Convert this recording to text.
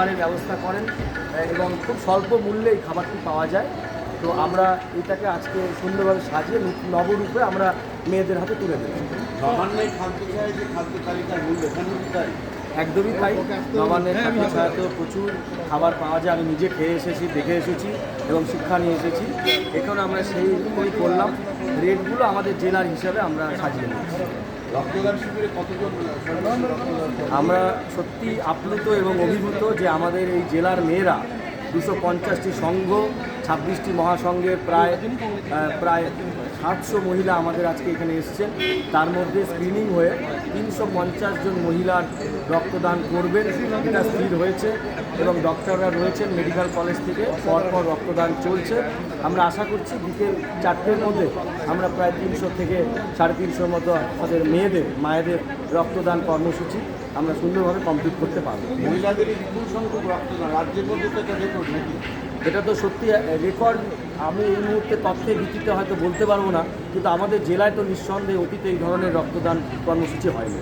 খাবারের ব্যবস্থা করেন এবং খুব স্বল্প মূল্যে এই খাবারটি পাওয়া যায়। তো আমরা এটাকে আজকে সুন্দরভাবে সাজিয়ে নবরূপে আমরা মেয়েদের হাতে তুলে দেবো। একদমই তাই। নবান্নের খাদ্য ছাড়াতেও প্রচুর খাবার পাওয়া যায়। আমি নিজে খেয়ে এসেছি দেখে এসেছি এবং শিক্ষা নিয়ে এসেছি। এখানে আমরা সেই করলাম। রেটগুলো আমাদের জেলার হিসাবে আমরা সাজিয়ে নিয়েছি আমরা সত্যি আপ্লুত এবং অভিভূত যে আমাদের এই জেলার মেয়েরা দুশো পঞ্চাশটি সংঘ ছাব্বিশটি মহাসংঘের প্রায় প্রায় সাতশো মহিলা আমাদের আজকে এখানে এসেছেন। তার মধ্যে স্ক্রিনিং হয়ে তিনশো পঞ্চাশ জন মহিলার রক্তদান করবেন, এটা স্থির হয়েছে এবং ডক্টররা রয়েছেন মেডিকেল কলেজ থেকে পরপর রক্তদান চলছে। আমরা আশা করছি বিকেল চারটের মধ্যে আমরা প্রায় তিনশো থেকে সাড়ে তিনশোর মতো আমাদের মেয়েদের, মায়েদের রক্তদান কর্মসূচি আমরা সুন্দরভাবে কমপ্লিট করতে পারব। মহিলাদের বিপুল সংখ্যক রক্তদান রাজ্যের মধ্যে তো রেকর্ড নাকি? এটা তো সত্যি রেকর্ড আমি এই মুহূর্তে তথ্যের ভিত্তিতে হয়তো বলতে পারব না, কিন্তু আমাদের জেলায় তো নিঃসন্দেহে অতীতে এই ধরনের রক্তদান কর্মসূচি হয়নি।